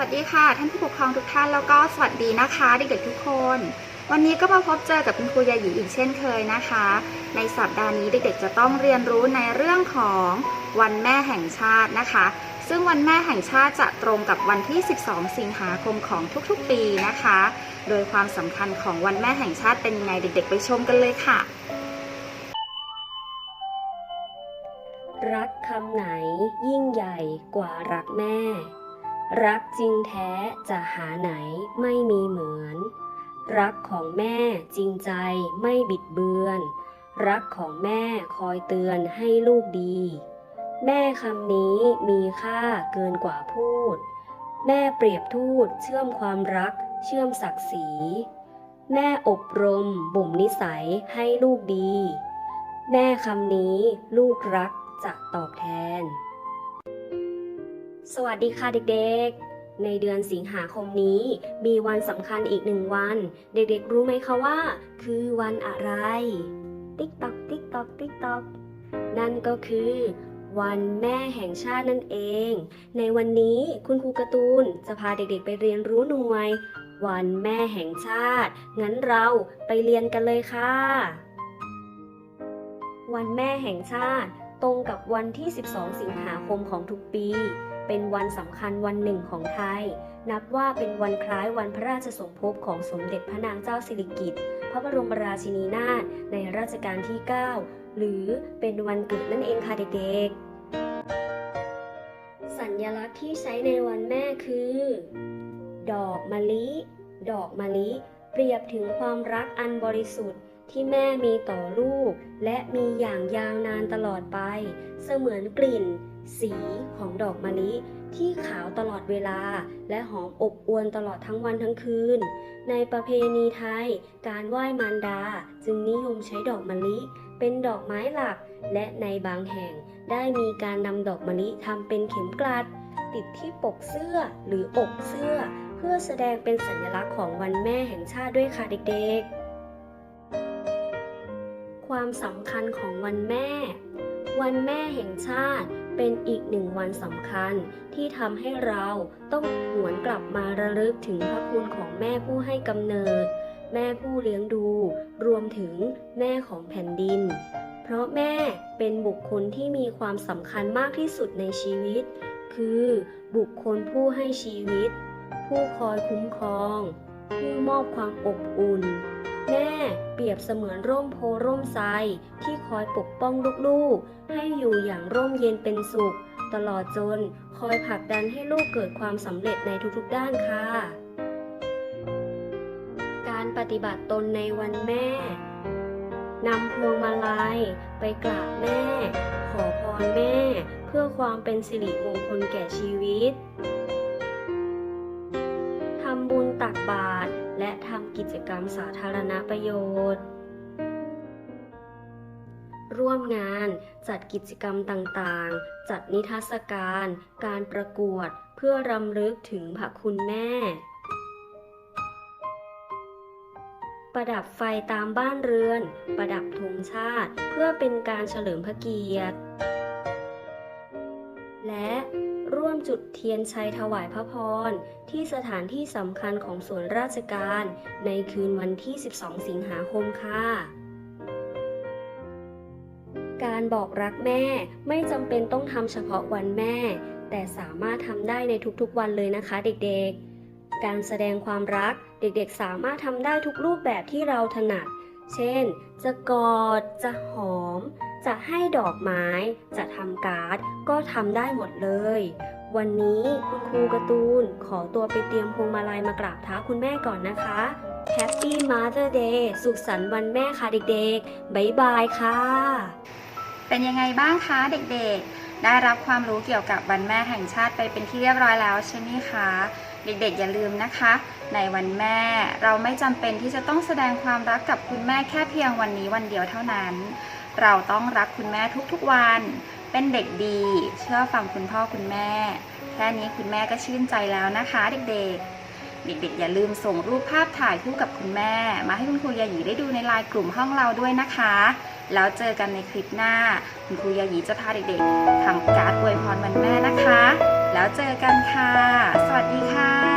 วัสดีค่ะ ท่านผู้ปกครองทุกท่านแล้วก็สวัสดีนะคะเด็กๆทุกคน วันนี้ก็มาพบเจอกับคุณครูยาหยีอีกเช่นเคยนะคะ ในสัปดาห์นี้เด็กๆจะต้องเรียนรู้ในเรื่องของวันแม่แห่งชาตินะคะ ซึ่งวันแม่แห่งชาติจะตรงกับวันที่ 12 สิงหาคมของทุกๆปีนะคะ โดยความสำคัญของวันแม่แห่งชาติเป็นยังไงเด็ก ๆ ไปชมกันเลยค่ะ รักคำไหนยิ่งใหญ่กว่ารักแม่ รักจริงแท้จะหาไหนไม่มีเหมือน รักของแม่จริงใจไม่บิดเบือน รักของแม่คอยเตือนให้ลูกดี แม่คำนี้มีค่าเกินกว่าพูด แม่เปรียบทูตเชื่อมความรักเชื่อมศักดิ์ศรี แม่อบรมบ่มนิสัยให้ลูกดี แม่คำนี้ลูกรักจะตอบแทน สวัสดีค่ะเด็กๆ ในเดือนสิงหาคมนี้ มีวันสำคัญอีกหนึ่งวัน เด็กๆ รู้ไหมคะว่า คือวันอะไร ติ๊กตอกติ๊กตอกติ๊กตอกนั่นก็คือ วันแม่แห่งชาตินั่นเอง ในวันนี้คุณครูการ์ตูนจะพาเด็กๆ ไปเรียนรู้หน่วย วันแม่แห่งชาติ งั้นเราไปเรียนกันเลยค่ะ วันแม่แห่งชาติตรงกับวันที่ 12 สิงหาคมของทุกปี เป็นวันสำคัญวันหนึ่งของไทย นับว่าเป็นวันคล้ายวันพระราชสมภพของสมเด็จพระนางเจ้าสิริกิติ์พระบรมราชินีนาถในรัชกาลที่ 9 หรือเป็นวันเกิดนั่นเองค่ะเด็กๆ สัญลักษณ์ที่ใช้ในวันแม่คือ ดอกมะลิ ดอกมะลิ เปรียบถึงความรักอันบริสุทธิ์ ที่แม่มีต่อลูก และมีอย่างยาวนานตลอดไป เสมือนกลิ่น สีของดอกมะลิที่ขาวตลอดเวลา และหอมอบอวลตลอดทั้งวันทั้งคืน ในประเพณีไทย การไหว้มารดาจึงนิยมใช้ดอกมะลิ เป็นดอกไม้หลัก และในบางแห่งได้มีการนำดอกมะลิทำเป็นเข็มกลัด ติดที่ปกเสื้อหรืออกเสื้อ เพื่อแสดงเป็นสัญลักษณ์ของวันแม่แห่งชาติด้วยค่ะเด็กๆ ความสำคัญของวันแม่ วันแม่แห่งชาติเป็นอีกหนึ่งวันสำคัญที่ทำให้เราต้องหวนกลับมาระลึกถึงพระคุณของแม่ผู้ให้กำเนิด แม่ผู้เลี้ยงดู รวมถึงแม่ของแผ่นดิน เพราะแม่เป็นบุคคลที่มีความสำคัญมากที่สุดในชีวิต คือบุคคลผู้ให้ชีวิต ผู้คอยคุ้มครอง ผู้มอบความอบอุ่น แม่เปรียบเสมือนร่มโพร่มไทรที่คอยปกป้องลูกๆ ให้อยู่อย่างร่มเย็นเป็นสุข ตลอดจนคอยผลักดันให้ลูกเกิดความสำเร็จในทุกๆด้านค่ะ การปฏิบัติตนในวันแม่นำพวงมาลัยไปกราบแม่ ขอพรแม่ เพื่อความเป็นสิริมงคลแก่ชีวิต ทำบุญตักบาตร และทำกิจกรรมสาธารณประโยชน์ ร่วมงานจัดกิจกรรมต่างๆ จัดนิทรรศการ การประกวดเพื่อรำลึกถึงพระคุณแม่ ประดับไฟตามบ้านเรือน ประดับธงชาติ เพื่อเป็นการเฉลิมพระเกียรติ จุดเทียนชัยถวายพระพร ที่สถานที่สำคัญของส่วนราชการ ในคืนวันที่ 12 สิงหาคมค่ะการบอกรักแม่ไม่จำเป็นต้องทำเฉพาะวันแม่ แต่สามารถทำได้ในทุกๆวันเลยนะคะเด็กๆ การแสดงความรักเด็กๆ สามารถทำได้ทุกรูปแบบที่เราถนัด เช่น จะกอด จะหอม จะให้ดอกไม้ จะทำการ์ด ก็ทำได้หมดเลย วันนี้คุณครูการ์ตูน ขอตัวไปเตรียมพวงมาลัยมากราบเท้าคุณแม่ก่อนนะคะ Happy Mother Day สุขสันต์วันแม่ค่ะเด็กๆ บ๊ายบายค่ะ เป็นยังไงบ้างคะเด็กๆ ได้รับความรู้เกี่ยวกับวันแม่แห่งชาติไปเป็นที่เรียบร้อยแล้วใช่ไหมคะ เด็กๆ อย่าลืมนะคะ ในวันแม่เราไม่จำเป็นที่จะต้องแสดงความรักกับคุณแม่แค่เพียงวันนี้วันเดียวเท่านั้น เราต้องรักคุณแม่ทุกๆวัน เป็นเด็กดี เชื่อฟังคุณพ่อคุณแม่ แค่นี้คุณแม่ก็ชื่นใจแล้วนะคะเด็กๆ เด็กๆ อย่าลืมส่งรูปภาพถ่ายคู่กับคุณแม่ มาให้คุณครูยาหยีได้ดูในไลน์กลุ่มห้องเราด้วยนะคะ แล้วเจอกันในคลิปหน้า คุณครูยาหยีจะพาเด็กๆทำการ์ดอวยพรวันแม่นะคะ แล้วเจอกันค่ะ สวัสดีค่ะ